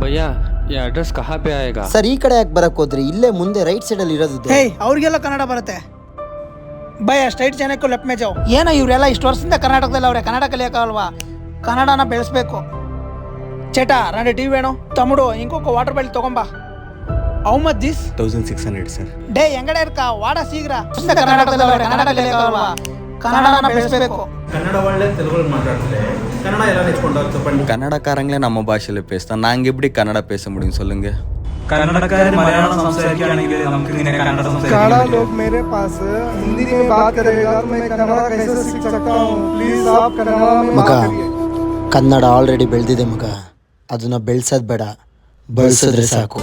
ಭಯ್ಯ ಈ ಅಡ್ರೆಸ್ ಕಹಾ ಪೇ ಆಯೇಗಾ ಸರ್ ಈ ಕಡೆ ಯಾಕೆ ಬರಕ್ ಹೋದ್ರಿ? ಇಲ್ಲೇ ಮುಂದೆ ರೈಟ್ ಸೈಡ್ ಅಲ್ಲಿ ಇರೋದು ಹೇ ಅವ್ರಿಗೆಲ್ಲ ಕನ್ನಡ ಬರುತ್ತೆ. ಬೈ ಸ್ಟ್ರೈಟ್ ಜನಕ್ಕೂ ಲೆಫ್ಟ್ ಮೇಜಾವ್ ಏನೋ ಇವರೆಲ್ಲ ಇಷ್ಟು ವರ್ಷದಿಂದ ಕರ್ನಾಟಕದಲ್ಲಿ ಅವ್ರೆ ಕನ್ನಡ ಕಲಿಯೋಕ್ಕಾಗಲ್ವಾ? ಕನ್ನಡನ ಬೆಳೆಸ್ಬೇಕು. ಚಟ ರಂಡೆ ಟಿ ವೇಣು ತಮಿಳು ಇಂಕೊಕ್ಕ water boil ತಗೊಂಬಾ. How much this thousand six hundred sir day ಹೆಂಗಡೆ ಇರ್ಕ? ವಾಡ ಶೀಘ್ರ. ಕರ್ನಾಟಕದಲ್ಲಿ ಅವ್ರೆ ಕನ್ನಡ ಕಲಿಯೋಕ್ಕಾಗಲ್ವಾ? ಕನ್ನಡನ ಬೆಳೆಸ್ಬೇಕು. ಕನ್ನಡ ಒಳ್ಳೆ ತೆಲುಗು ಮಾತಾಡ್ತಾರೆ. ಕನ್ನಡ ಎಲ್ಲ ನೆಚ್ಕೊಂಡು ಹೋಗ್ತಾ ಪಂಡು കನ್ನഡക്കാരെങ്കിലേ நம்ம பாஷையில் பேசினா நாங்கள் எப்படி கன்னடா பேச முடியும் சொல்லுங்க കന്നഡക്കാർ മലയാളം സംസാരിക്കുകയാണെങ്കിൽ നമുക്ക് ഇങ്ങനെ കന്നഡ काड़ा സംസാരിക്കാൻ लोग मेरे पास हिंदी में बात तो मैं कन्नड़ा कैसे सीख सकता हूँ प्लीज आप कन्नड़ा में बात करिए ಕನ್ನಡ ಆಲ್ರೆಡಿ ಬೆಳೆದಿದೆ ಮಗ ಅದನ್ನ ಬೆಳೆಸೋದು ಬೇಡ ಬಳಸಿದ್ರೆ ಸಾಕು